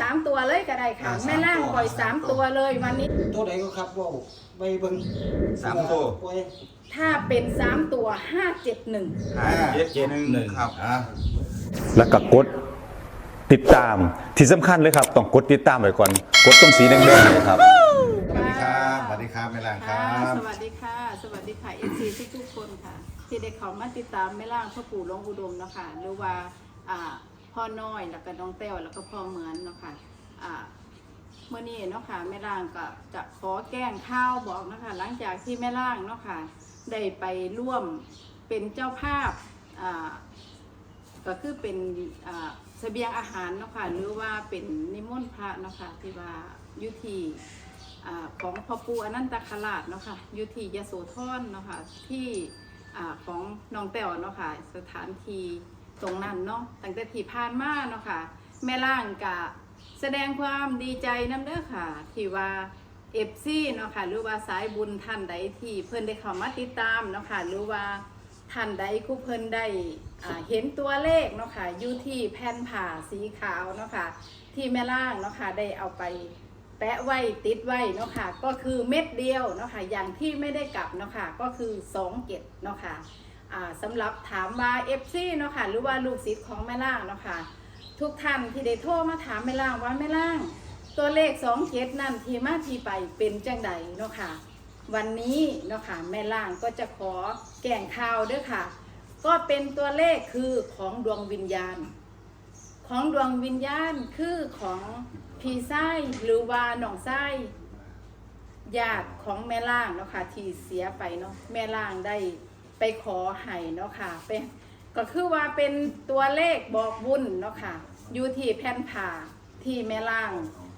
สามตัวเลยก็ได้ค่ะ อ่าสามแม่ล่างตัวปล่อยสาสามมตัตัววเลยวันนี้ ตัวไหนก็ครับว่าไปเบิ่งสามตัวปล่อยถ้าเป็นสามตัวห้าเจ็ดหนึ่ง ห้าเจ็ดหนึ่งครับ อะ แล้วก็กดติดตามที่สำคัญเลยครับ ต้องกดติดตามไว้ก่อน กดตรงสีแดงๆเลยครับ สวัสดีครับ สวัสดีครับแม่ล่างคค่ะรับสวัสดีค่ะ สวัสดีค่ะเอซีทุกทุกๆคนค่ะ ที่ได้เขามาติดตามแม่ล่างพ่อปู่หลวงอุดมเนาะคะหรือว่าอ่า พ่อน้อยแล้วก็น้องเต้วแล้วก็พ่อเหมือนเนาะค่ะอ่าเมื่อนี้เนาะค่ะแม่ล่างก็จะขอแกล้งข้าวบอกนะคะหลังจากที่แม่ล่างเนาะค่ะได้ไปร่วมเป็นเจ้าภาพอ่าก็คือเป็นอ่าเสบียงอาหารเนาะค่ะหรือว่าเป็นนิมนต์พระเนาะค่ะที่ว่ายุทีอของพ่อปูอนันตคราชเนาะค่ะยุทียโสธรเนาะค่ะที่ของน้องแต้วเนาะค่ะสถานที่ ตรงนั้นเนาะตั้งแต่ที่ผ่านมาเนาะค่ะ แม่ล่างกะแสดงความดีใจน้ำเด้อค่ะ ที่ว่าเอฟซีเนาะค่ะหรือว่าสายบุญท่านใดที่เพิ่นได้เข้ามาติดตามเนาะค่ะหรือว่าท่านใดคู่เพิ่นได้เห็นตัวเลขเนาะค่ะอยู่ที่แผ่นผ่าสีขาวเนาะค่ะที่แม่ล่างเนาะค่ะได้เอาไปแปะไว้ติดไว้เนาะค่ะก็คือเม็ดเดียวเนาะค่ะอย่างที่ไม่ได้กลับเนาะค่ะก็คือ2เกตเนาะค่ะอ่า สำหรับถามว่า FC เนาะค่ะหรือว่าลูกศิษย์ของแม่ล่างเนาะค่ะทุกท่านที่ได้โทรมาถามแม่ล่างว่าแม่ล่าง ตัวเลข2เกตนั่นที่มาที่ไปเป็นจังใดเนาะค่ะวันนี้เนาะค่ะแม่ล่างก็จะขอแก่งข่าวด้วยค่ะ ก็เป็นตัวเลขคือของดวงวิญญาณ ของดวงวิญญาณคือของพี่ไส้หรือว่าน้องไส้ญาติของแม่ล่างเนาะค่ะที่เสียไปเนาะแม่ล่างได้ ไปขอให้เนาะค่ะเป็นก็คือว่าเป็นตัวเลขบอกบุญเนาะค่ะอยู่ที่แผ่นผ่าที่แม่ล่าง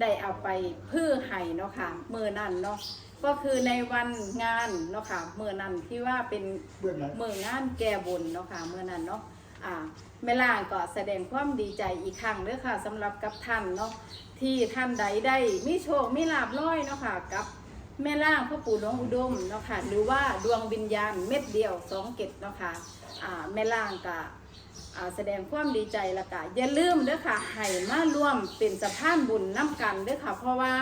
ได้เอาไปพื้อให้เนาะค่ะมือนั่นเนาะก็คือในวันงานเนาะค่ะมือนั่นที่ว่าเป็นเบื้องหลังมืองานแก่บุญเนาะค่ะเมื่อนั้นเนาะอ่าแม่ล่างก็แสดงความดีใจอีกครั้งเด้อค่ะสำหรับกับท่านเนาะที่ท่านใดได้มีโชคมีลาบร้อยเนาะค่ะกับ แม่ล่างพ่อปู่หลวงอุดมเนาะค่ะหรือว่าดวงวิญญาณเม็ดเดียวสองเกตเนาะค่ะอ่าแม่ล่างก็อ่าแสดงความดีใจละก็อย่าลืมเด้อค่ะให้มาร่วมเป็นสะพานบุญน้ำกันเด้อค่ะ เพราะว่า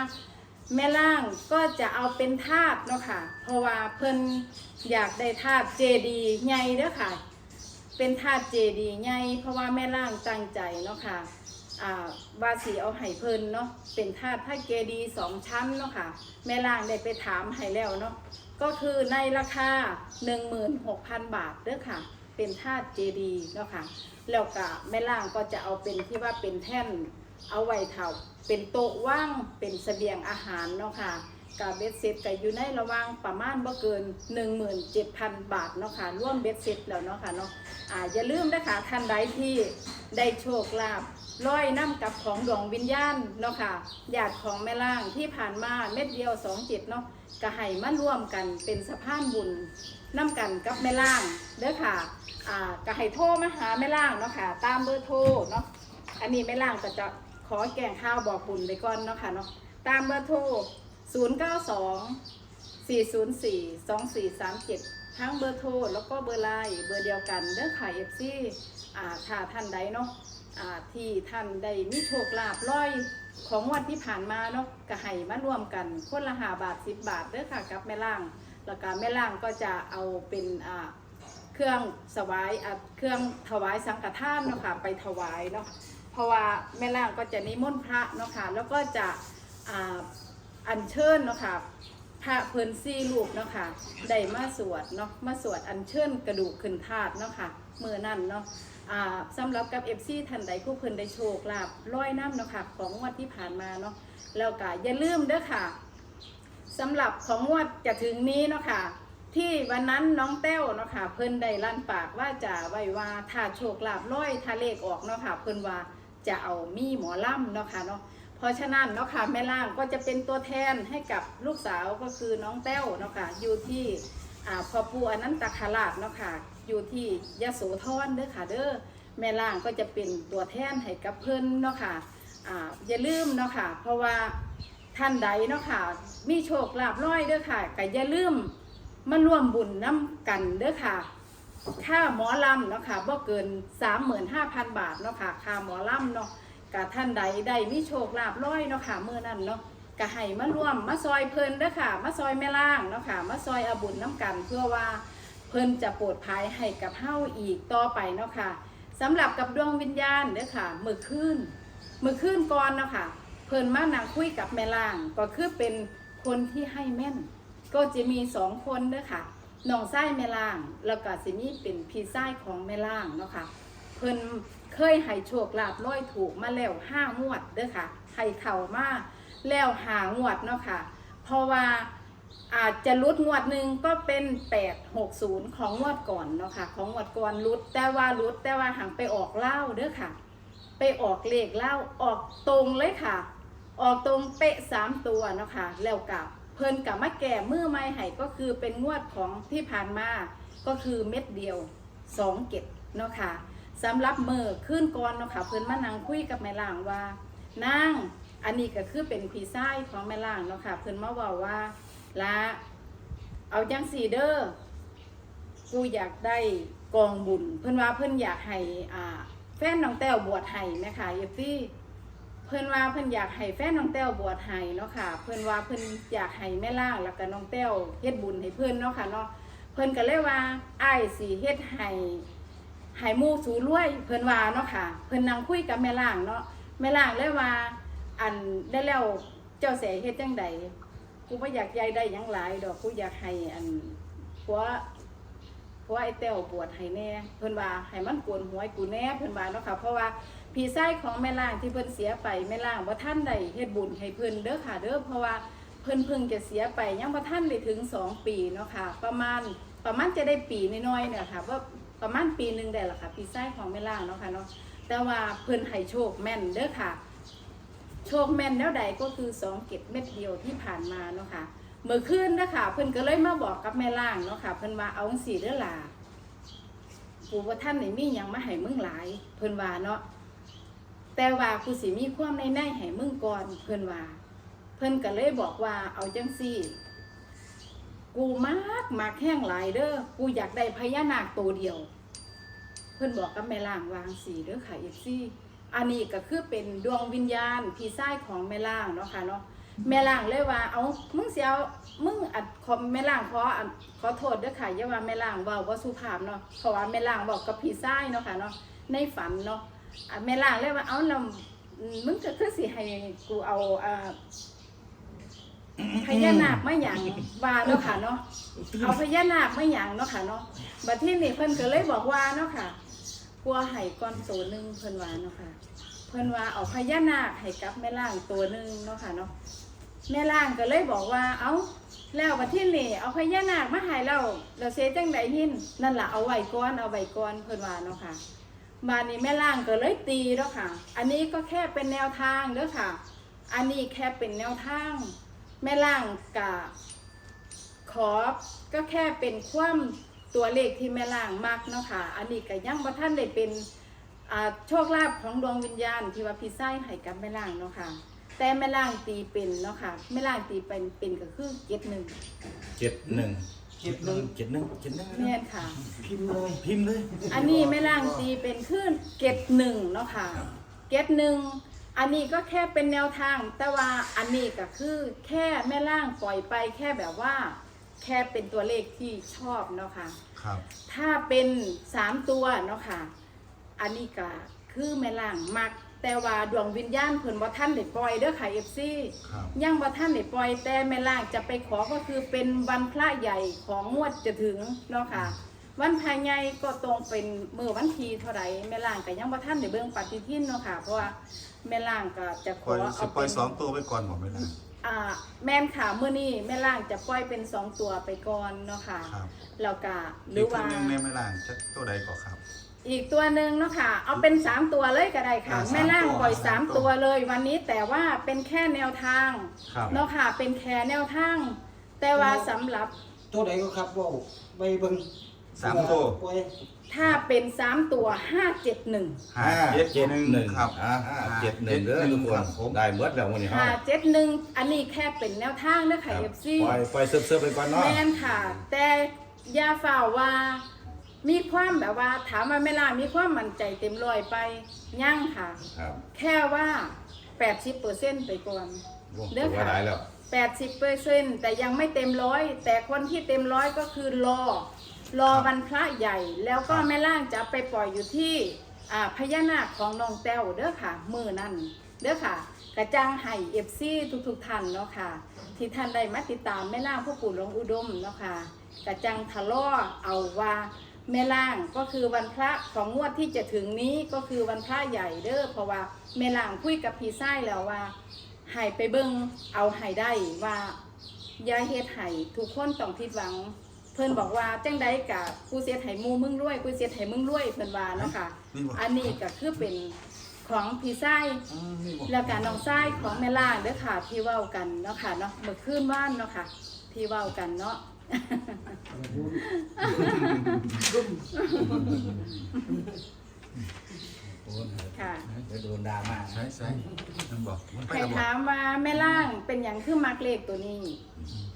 แม่ล่างก็จะเอาเป็นธาตุเนาะค่ะ เพราะว่าเพิ่นอยากได้ธาตุเจดีย์ใหญ่เด้อค่ะ เป็นธาตุเจดีย์ใหญ่เพราะว่าแม่ล่างตั้งใจเนาะค่ะ อ่าวาสีเอาให้เพิ่นเนาะเป็นธาตุพระเจดีย์สองชั้นเนาะค่ะ แม่ล่างได้ไปถามให้แล้วเนาะก็คือในราคา 16,000 บาทเด้อค่ะ เป็นธาตุเจดีย์เนาะค่ะแล้วก็แม่ล่างก็จะเอาเป็นที่ว่าเป็นแท่นเอาไว้เท่าเป็นโต๊ะว่างเป็นเสบียงอาหารเนาะค่ะกับเบ็ดเสร็จก็อยู่ในระว่างประมาณบ่เกิน 17,000 บาทเนาะค่ะร่วมเบ็ดเสร็จแล้วเนาะค่ะเนาะอ่าอย่าลืมนะคะท่านใดที่ได้โชคลาภ ร้อยน้ำกับของดวงวิญญาณเนาะค่ะญาติของแม่ล่างที่ผ่านมาเม็ดเดียวสองจิตเนาะก็ให้มาร่วมกันเป็นสะพานบุญน้ำกันกับแม่ล่างเด้อค่ะอ่าก็ให้โทรมาหาแม่ล่างเนาะค่ะ ตามเบอร์โทรเนาะอันนี้แม่ล่างก็จะขอแกงข้าวบอกบุญไปก่อนเนาะค่ะเนาะตามเบอร์โทร 0 9 2 4 0 4 2 4 3 7 ทั้งเบอร์โทรแล้วก็เบอร์ไลน์เบอร์เดียวกันเด้อค่ะเอฟซีอ่าถ้าท่านใดเนาะ ที่ท่านได้มีโชคลาภร้อยของวันที่ผ่านมาเนาะก็ให้มารวมกันคนละหาบาทสิบบาทเด้อค่ะกับแม่ล่าง แล้วก็แม่ล่างก็จะเอาเป็นเครื่องสวายเครื่องถวายสังฆทานเนาะค่ะไปถวายเนาะเพราะว่าแม่ล่างก็จะนิมนต์พระเนาะค่ะแล้วก็จะอัญเชิญเนาะค่ะพระเพลินซี่ลูกเนาะค่ะได้มาสวดเนาะมาสวดอัญเชิญกระดูกขึ้นธาตุเนาะค่ะมือนั่นเนาะ สำหรับกับเอฟซีท่านใดผู้เพิ่นได้โชคลาภร้อยน้ำเนาะค่ะของงวันที่ผ่านมาเนาะแล้วก็อย่าลืมเด้อค่ะสำหรับของงวดจะถึงนี้เนาะค่ะที่วันนั้นน้องแต้วเนาะค่ะเพิ่นได้ลั่นปากว่าจะไว้ว่าถ้าโชคลาภร้อยถ้าเลขออกเนาะค่ะเพิ่นว่าจะเอามีหมอล่ำเนาะค่ะเนาะเพราะฉะนั้นเนาะค่ะแม่ล่างก็จะเป็นตัวแทนให้กับลูกสาวก็คือน้องแต้วเนาะค่ะอยู่ที่พ่อปู่อนันตคราชเนาะค่ะ อยู่ที่ยโสธรเด้อค่ะเด้อแม่ล่างก็จะเป็นตัวแทนให้กับเพิ่นเนาะค่ะอ่าอย่าลืมเนาะค่ะ เพราะว่าท่านใดเนาะค่ะ มีโชคลาภร้อยเด้อค่ะก็อย่าลืมมาร่วมบุญน้ำกันเด้อค่ะค่าหมอลำเนาะค่ะบ่เกิน 35,000 บาทเนาะค่ะค่าหมอลำเนาะกะท่านใดได้มีโชคลาภร้อยเนาะค่ะเมื่อนั้นเนาะกะให้มาร่วมมาซอยเพิ่นเด้อค่ะ มาซอยแม่ล่างเนาะค่ะ มาซอยอาบุญน้ำกันเพื่อว่า พิ่นจะโปรดภายให้กับเฮาอีกต่อไปเนาะค่ะสำหรับกับดวงวิญญาณเด้อค่ะมื้อคืนมื้อคืนก่อนเนาะค่ะเพิ่นมานั่งคุยกับแม่ล่างก็คือเป็นคนที่ให้แม่น ก็จะมีสองคนเด้อค่ะน้องไส้แม่ล่าง แล้วก็สิมี่เป็นพี่ไส้ของแม่ล่างเนาะค่ะเพิ่นเคยให้โชคลาภร้อยถูกมาแล้วห้างวดเด้อค่ะให้เข่ามาแล้วหางวดเนาะค่ะเพราะว่า อาจจะลุดงวดหนึ่งก็เป็น860ของงวดก่อนเนาะค่ะ ของงวดก่อนลุดแต่ว่าลุดแต่ว่าหังไปออกเล่าเด้อค่ะ ไปออกเลขเล่าออกตรงเลยค่ะ ออกตรงเป๊ะสามตัวเนาะค่ะแล้วกับเพิ่นกับมาแก่มือไม้ให้ก็คือเป็นงวดของที่ผ่านมาก็คือเม็ดเดียวสองเก็ดเนาะค่ะสำหรับมือขึ้นก่อนเนาะค่ะเพิ่นมานั่งคุยกับแม่ล่างว่านางอันนี้ก็คือเป็นพี่ชายของแม่ล่างเนาะค่ะเพิ่นมาบอกว่า ละเอาจังสีเด้อกูอยากได้กองบุญ เพิ่อนว่าเพิ่อนอยากให้อ่า แฟนน้องแต้วบวชให้นะคะเอฟซี่เพิ่อนว่าเพิ่อนอยากให้แฟนน้องแต้วบวชให้เนาะค่ะ เพิ่อนว่าเพิ่อนอยากให้แม่ล่างแล้วก็น้องแต้วเฮ็ดบุญให้เพิ่อนเนาะค่ะเนาะเพิ่อนก็เลยว่าไอ้สิเฮ็ดให้ให้มู่สู่รวย เพิ่อนว่าเนาะค่ะ เพิ่อนนั่งคุยกับแม่ล่างเนาะแม่ล่างเลยว่า อันได้แล้วเจ้าเสียเฮ็ดจังใด กูบ่อยากยายได้หยังหลายดอกกูอยากให้อันผัวผัวไอ้แต้วบวชให้แน่เพิ่นว่าให้มันโกนหัวให้กูแน่เพิ่นว่าเนาะค่ะเพราะว่าพี่ไส้ของแม่ล่างที่เพิ่นเสียไปแม่ล่างว่าท่านใดเฮ็ดบุญให้เพิ่นเด้อค่ะ เด้อเพราะว่าเพิ่นเพิ่งจะเสียไปยังบ่ท่านได้ถึงสองปีเนาะค่ะ ประมาณประมาณจะได้ปีน้อยๆเนี่ยค่ะว่าประมาณปีหนึงได้ละค่ะพี่ไส้ของแม่ล่างเนาะค่ะเนาะแต่ว่าเพิ่นให้โชคแม่นเด้อค่ะ โชคแม่นแล้วใดก็คือสองเก็บเม็ดเดียวที่ผ่านมาเนาะค่ะเมื่อคืนนะคะเพิ่นก็เลยมาบอกกับแม่ล่างเนาะค่ะเพิ่นว่าเอาจังซี่เด้อล่ะปู่ว่าท่านนี่มีหยังมาให้มึงหลาย เพิ่นว่าเนาะแต่ว่ากูสิมีความในในให้มึงก่อนเพิ่นว่า เพิ่นก็เลยบอกว่าเอาจังซี่ กูมากมากแห้งหลายเด้อกูอยากได้พญานาคตัวเดียว เพิ่นบอกกับแม่ล่างวางสีเด้อค่ะอีซี่ อันนี้ก็คือเป็นดวงวิญญาณพี่ชายของแม่ล่างเนาะค่ะเนาะแม่ล่างเลยว่าเอามึงเสียมึงอัดขอแม่ล่างขอขอโทษด้อค่ะอย่าว่าแม่ล่างว้าบ่สุภาพเนาะเพราะว่าแม่ล่างบอกกับพี่ชายเนาะค่ะเนาะในฝันเนาะแม่ล่างเลยว่าเอาเรามึงก็คือสิให้กูเอาอ่าพญานาคไมาหยังว่าเนาะค่ะเนาะเอาพญานาคไมาหยังเนาะค่ะเนาะบัดที่นี่เพิ่นก็เลยบอกว่าเนาะค่ะ กลัวให้ก้อนตัวหนึงเพิ่นว่าเนาะค่ะ เพิ่นว่าเอาพญานาคให้กับแม่ล่างตัวหนึงเนาะค่ะเนาะแม่ล่างก็เลยบอกว่า เอาแล้วบัดที่นี่เอาพญานาคมาให้เราเราเสียจังไดหินนั่นล่ะเอาไว้ก่อนเอาไว้ก่อนเพิ่นว่าเนาะค่ะบานนี้แม่ล่างก็เลยตีแล้วค่ะ อันนี้ก็แค่เป็นแนวทางเด้อค่ะ อันนี้แค่เป็นแนวทาง แม่ล่างกะขอก็แค่เป็นความ ตัวเลขที่แม่ล่างมักเนาะค่ะ อันนี้ก็ยังบ่ท่านได้เป็นอ่าโชคลาภของดวงวิญญาณที่ว่าพี่ไส้ให้กับแม่ล่างเนาะค่ะ แต่แม่ล่างตีเป็นเนาะค่ะแม่ล่างตีเป็นเป็นก็คือเก็ดหนึ่งเจ็ดหนึ่งเจ็ดหนึ่งเจ็ดหนึ่งเจ็ดหนึ่งเนี่ยค่ะ พิมพ์เลยพิมพ์เลย อันนี้แม่ล่างตีเป็นขึ้นเกตหนึ่งเนาะค่ะเกตหนึ่งอันนี้ก็แค่เป็นแนวทาง แต่ว่าอันนี้ก็คือแค่แม่ล่างปล่อยไปแค่แบบว่า แค่เป็นตัวเลขที่ชอบเนาะค่ะ ครับ ถ้าเป็นสามตัวเนาะค่ะ อันนี้ก็คือแม่ล่างมัก แต่ว่าดวงวิญญาณเพิ่นบ่ท่านได้ปล่อยเด้อค่ะ FC ครับ ยังบ่ท่านได้ปล่อยแต่แม่ล่างจะไปขอก็คือเป็นวันพระใหญ่ของงวดจะถึงเนาะค่ะ วันภายในก็ตรงเป็นมือวันทีเท่าไหร่แม่ล่างก็ยังบ่ท่านได้เบิ่งปฏิทินเนาะค่ะ เพราะว่าแม่ล่างก็จะขปล่ออยเอาสปล่อยเป็น สองตัวไปก่อนบอกไม่ได้ อ่าแม่นค่ะมื้อนี้แม่ล่างจะปล่อยเป็นสองตัวไปก่อนเนาะค่ะครับแล้วก็หอีรืกอคว่านหนึงในไม่ล่างจะตัวใดก่อนครับ อีกตัวหนึ่งเนาะค่ะ เอาเป็นสามตัวเลยก็ได้ค่ะ อ่าสามแม่ล่างตัวปล่อยสาสามมตัว ตัวเลยวันนี้แต่ว่าเป็นแค่แนวทางครับ เนาะค่ะเป็นแค่แนวทาง แต่ว่าสำหรับตัวไหนก็ครับว่าไปเบิ่งสามตัวปล่อย ถ้าเป็นสามตัวห้าเจ็ดหนึ่งห้าเจ็ดหนึ่งครับอ่าห้าเจ็ดหนึ่งเด้อทุกคคนรับผมได้เมื่อแล้ววันนี้ห้าเฮาเจ็ดหนึ่งอันนี้แค่เป็นแนวทางเด้อคค่ะรับเอฟซีปล่อยปล่อยเซิร์ฟๆไปก่อนเนาะแม่นค่ะ แต่อยาฝ่าว่า มีความแบบว่าถามว่าแม่ล่างมีความมั่นใจเต็มร้อยไปยั่งค่ะครับแค่ว่า80%ไปก่อนโอ้เด้อถือค่ะว่าหลายแล้ว80%แต่ยังไม่เต็มร้อยแต่คนที่เต็มร้อยก็คือรอ รอวันพระใหญ่แล้วก็แม่ล่างจะไปปล่อยอยู่ที่อ่าพญานาคของน้องแต้วเด้อค่ะ มือนั่นเด้อค่ะ กระจังไห้เอฟซีทุกๆท่านเนาะค่ะ ที่ท่านได้มาติดตามแม่ล่างพ่อปู่หลวงอุดมเนาะค่ะ กระจังทะเลาะเอาว่าแม่ล่างก็คือวันพระของงวดที่จะถึงนี้ก็คือวันพระใหญ่เด้อเพราะว่าแม่ล่างคุยกับพี่ไส้แล้วว่าให้ไปเบิ่งเอาให้ได้ว่าอย่าเฮ็ดให้ทุกคนต้องผิดหวัง เพิ่นบอกว่าจังใดกะกูเสียให้หมูมึงรวยกูเสียให้มึงรวยเพิ่นว่าเนาะค่ะนี่บ่ อันนี้ก็คือเป็นของพี่ไส้อืมนี่บ่แล้วก็น้องไส้ของแม่ล่างเด้อค่ะที่เว้ากันเนาะค่ะเนาะเมื่อคืนว่านเนาะค่ะที่เว้ากันเนาะค่ะ เดี๋ยวโดนดราม่าใช่ใช่มันบอกมันไปใครกับบอกถามว่าแม่ล่างเป็นอย่างคือมักเลขตัวนี้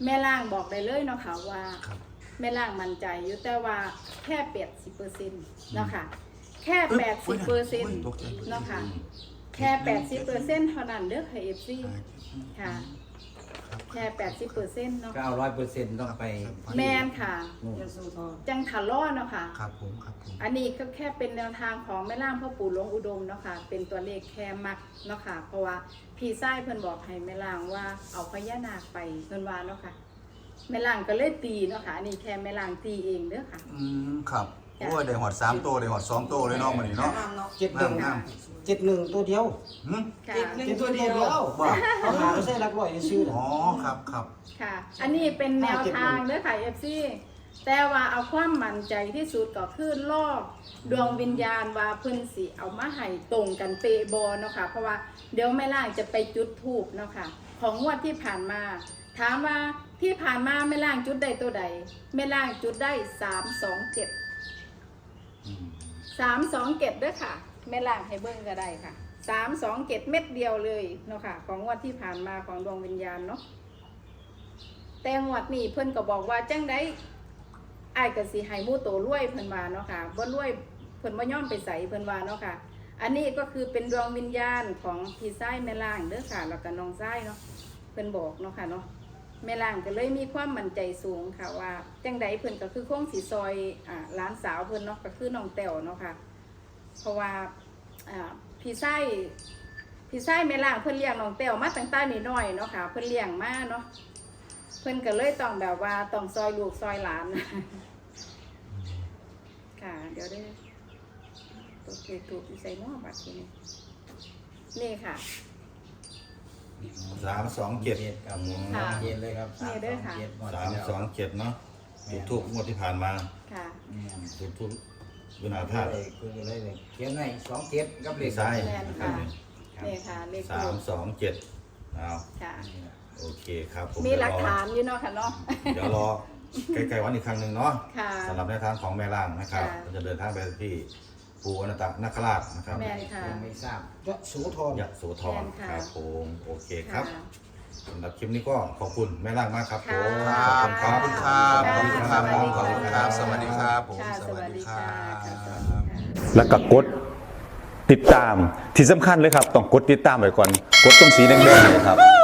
แม่ล่างบอกได้เลยเนาะค่ะว่า ครับ แม่ล่างมั่นใจอยู่แต่ว่าแค่แปดสิบเปอร์เซ็นต์เนาะค่ะ แค่แปดสิบเปอร์เซ็นต์เนาะค่ะ แค่แปดสิบเปอร์เซ็นต์เท่านั้นเด้อค่ะเอฟซีค่ะ แค่แปดสิบเปอร์เซ็นต์เนาะเก้าร้อยเปอร์เซ็นต์ต้องไป แมนค่ะนู่นยโสธรจังทะเลาะเนาะค่ะ ครับผมครับผมอันนี้ก็แค่เป็นแนวทางของแม่ล่างพ่อปู่หลวงอุดมเนาะค่ะ เป็นตัวเลขแค่มักเนาะค่ะ เพราะว่าพี่ไส้เพิ่นบอกให้แม่ล่างว่าเอาพญานาคไปเพิ่นว่าเนาะค่ะ แม่ล่างก็เลยตีเนาะค่ะอันนี้แค่แม่ล่างตีเองเด้อค่ะ อืมครับโอ้ยได้หอดสามโตวได้หอดสองโตวเลยเนาะมื้อนี้เนาะ เจ็ดหนึ่งงาม เจ็ดหนึ่งตัวเดียวหึค่ะเจ็ดหนึ่งตัวเดียวว่าเขาหาไม่ใช่รักร้อยชื่ออ๋อครับครับ ค่ะ อันนี้เป็นแนวทางเด้อค่ะเอฟซีแต่ว่าเอาความมั่นใจที่สุดก็คือลอกดวงวิญญาณว่าเพิ่นสิเอามาให้ตรงกันเปะบอเนาะค่ะ เพราะว่าเดี๋ยวแม่ล่างจะไปจุดทูบเนาะค่ะ ของงวดที่ผ่านมา ถามว่าที่ผ่านมาแม่ล่างจุดได้ตัวใดแม่ล่างจุดได้สามสองเจ็ดสามสองเจ็ดด้วยค่ะแม่ล่างให้เบิ้งก็ได้ค่ะสามสองเจ็ดเม็ดเดียวเลยเนาะค่ะ ของงวดที่ผ่านมาของดวงวิญญาณเนาะแต่งวดนี้เพิ่นก็บอกว่าจังได้ไอ้ายก็สิให้หมู่โตรวยเพิ่นว่าเนาะค่ะบ่รวยเพิ่นบ่ยอมไปใส่เพิ่นว่าเนาะค่ะ อันนี้ก็คือเป็นดวงวิญญาณของพี่ชายแม่ล่างเด้อค่ะ แล้วก็น้องชายเนาะเพิ่นบอกเนาะค่ะเนาะ แม่ล่างก็เลยมีความมั่นใจสูงค่ะว่าจังใดเพิ่นก็คือคงสิซอยอ่าหลานสาวเพิ่นเนาะก็คือน้องแต้วเนาะค่ะ เพราะว่าอ่าพี่ชายพี่ชายแม่ล่างเพิ่นเลี้ยงน้องแต้วมาตั้งแต่น้อยๆเนาะค่ะ เพิ่นเลี้ยงมาเนาะเพิ่นก็เลยต้องแบบว่าต้องซอยลูกซอยหลาน ค่ะ เดี๋ยวได้ตัวเกตุกใส่หม้อบัตรทีนี้นี่ค่ะ สามสองเจ็ดเจ็ดครับผมค่ะเย็นเลยครับนี่เด้อค่ะเจ็ดหมดสามสองเจ็ดเนาะจุดทูบงวดที่ผ่านมาค่ะ อืมจุดทูบวินาคุธายตุเลยคุยเลยเลยเขียนให้สองเจ็ดกับเลขใช่แมนค่ะนี่ค่ะเลขสามสองเจ็ดเอาค่ะ นี่นะโอเคครับผมมีหลักฐานอยู่เนาะค่ะเนาะ เดี๋ยวรอใกล้ๆวันอีกครั้งหนึ่งเนาะค่ะ สำหรับแนวทางของแม่ล่างนะครับค่ะ เราจะเดินทางไปที่ ปูอนันตนาคราชนะครับแมนค่ะ ยังไม่ทราบยโสธรยะโสธรแม่นค่ะ ครับผมโอเคครัค่ะบสำหรับคลิปนี้ก็ขอบคุณแม่ล่างมากครับผค่ะมครับขอบคุณครับขอบคุณครับสวัสดีขอบคุณครับ สวัสดีครับผม ค่ะสวัสดีครัค่ะสวัสบดีค่ะแล้วก็กดติดตามที่สำคัญเลยครับ ต้องกดติดตามไว้ก่อน กดตรงสีแดงๆเนยครับ